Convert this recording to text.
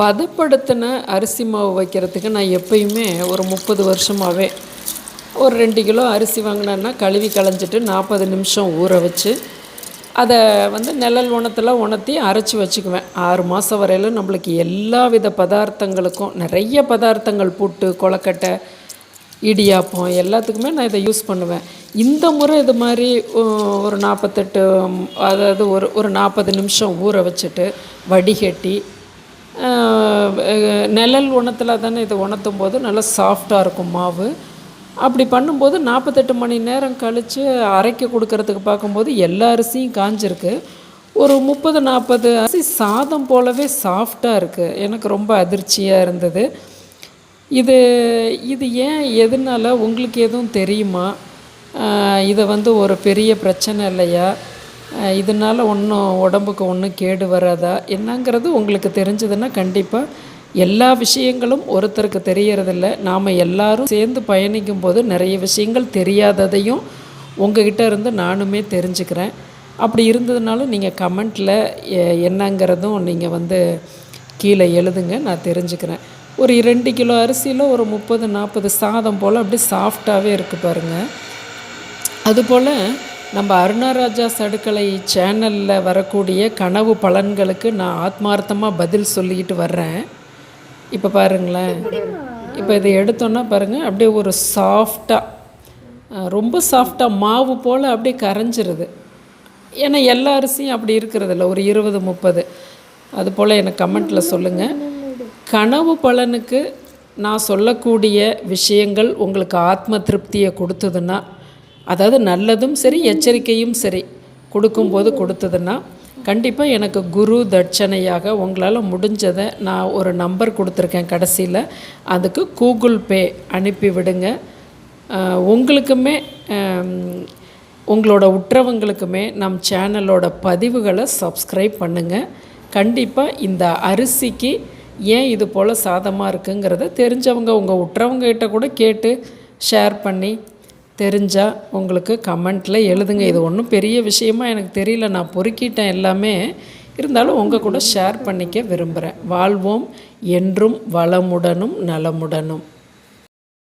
பதப்படுத்தின அரிசி மாவு வைக்கிறதுக்கு நான் எப்பயுமே ஒரு முப்பது வருஷமாகவே ஒரு ரெண்டு கிலோ அரிசி வாங்கினேன்னா கழுவி களைஞ்சிட்டு நாற்பது நிமிஷம் ஊற வச்சு அதை வந்து நிழல் உணத்தில் உணர்த்தி அரைச்சி வச்சுக்குவேன். ஆறு மாதம் வரையிலும் நம்மளுக்கு எல்லா வித பதார்த்தங்களுக்கும் நிறைய பதார்த்தங்கள் புட்டு கொலக்கட்டை இடியாப்பம் எல்லாத்துக்குமே நான் இதை யூஸ் பண்ணுவேன். இந்த முறை இது மாதிரி ஒரு நாற்பத்தெட்டு அதாவது ஒரு ஒரு நாற்பது நிமிஷம் ஊற வச்சுட்டு வடிகட்டி நிழல் உணத்தில் தானே இது உணர்த்தும் போது நல்லா சாஃப்டாக இருக்கும் மாவு. அப்படி பண்ணும்போது நாற்பத்தெட்டு மணி நேரம் கழித்து அரைக்க கொடுக்கறதுக்கு பார்க்கும்போது எல்லா அரிசியும் காஞ்சிருக்கு. ஒரு முப்பது நாற்பது அரிசி சாதம் போலவே சாஃப்டாக இருக்குது எனக்கு ரொம்ப அதிர்ச்சியாக இருந்தது. இது இது ஏன் எதனால உங்களுக்கு எதுவும் தெரியுமா? இதை வந்து ஒரு பெரிய பிரச்சனை இல்லையா? இதனால ஒன்றும் உடம்புக்கு ஒன்றும் கேடு வராதா? என்னங்கிறது உங்களுக்கு தெரிஞ்சதுன்னா கண்டிப்பாக எல்லா விஷயங்களும் ஒருத்தருக்கு தெரியறதில்ல. நாம் எல்லாரும் சேர்ந்து பயணிக்கும் போது நிறைய விஷயங்கள் தெரியாததையும் உங்ககிட்ட இருந்து நானுமே தெரிஞ்சுக்கிறேன். அப்படி இருந்ததுனாலும் நீங்கள் கமெண்ட்டில் என்னங்கிறதும் நீங்கள் வந்து கீழே எழுதுங்க நான் தெரிஞ்சுக்கிறேன். ஒரு ரெண்டு கிலோ அரிசியில் ஒரு முப்பது நாற்பது சாதம் போல் அப்படியே சாஃப்டாகவே இருக்குது பாருங்கள் அதுபோல் நம்ம அருணாராஜா சடுக்கலை சேனலில் வரக்கூடிய கனவு பலன்களுக்கு நான் ஆத்மார்த்தமாக பதில் சொல்லிக்கிட்டு வர்றேன். இப்போ பாருங்களேன். இப்போ இதை எடுத்தோன்னா பாருங்கள் அப்படியே ஒரு சாஃப்டாக ரொம்ப சாஃப்டாக மாவு போல் அப்படியே கரைஞ்சிருது. ஏன்னா எல்லா அரிசியும் அப்படி இருக்கிறதில்ல ஒரு இருபது முப்பது. அது போல் எனக்கு கமெண்ட்டில் சொல்லுங்கள் கனவு பலனுக்கு நான் சொல்லக்கூடிய விஷயங்கள் உங்களுக்கு ஆத்ம திருப்தியை கொடுத்ததுன்னா அதாவது நல்லதும் சரி எச்சரிக்கையும் சரி கொடுக்கும்போது கொடுத்ததுன்னா கண்டிப்பாக எனக்கு குரு தட்சணையாக உங்களால் முடிஞ்சதை நான் ஒரு நம்பர் கொடுத்துருக்கேன் கடைசியில். அதுக்கு கூகுள் பே அனுப்பி விடுங்க. உங்களுக்குமே உங்களோட உற்றவங்களுக்குமே நம் சேனலோட பதிவுகளை சப்ஸ்கிரைப் பண்ணுங்கள் கண்டிப்பாக இந்த அரிசிக்கு ஏன் இது போல் சாதமாக இருக்குங்கிறத தெரிஞ்சவங்க உங்கள் உற்றவங்ககிட்ட கூட கேட்டு ஷேர் பண்ணி தெரிஞ்சால் உங்களுக்கு கமெண்ட்டில் எழுதுங்க. இது ஒன்றும் பெரிய விஷயமா எனக்கு தெரியல. நான் பொறுக்கிட்டேன் எல்லாமே. இருந்தாலும் உங்கள் கூட ஷேர் பண்ணிக்க விரும்புகிறேன் வாழ்வோம் என்றும் வளமுடனும் நலமுடனும்.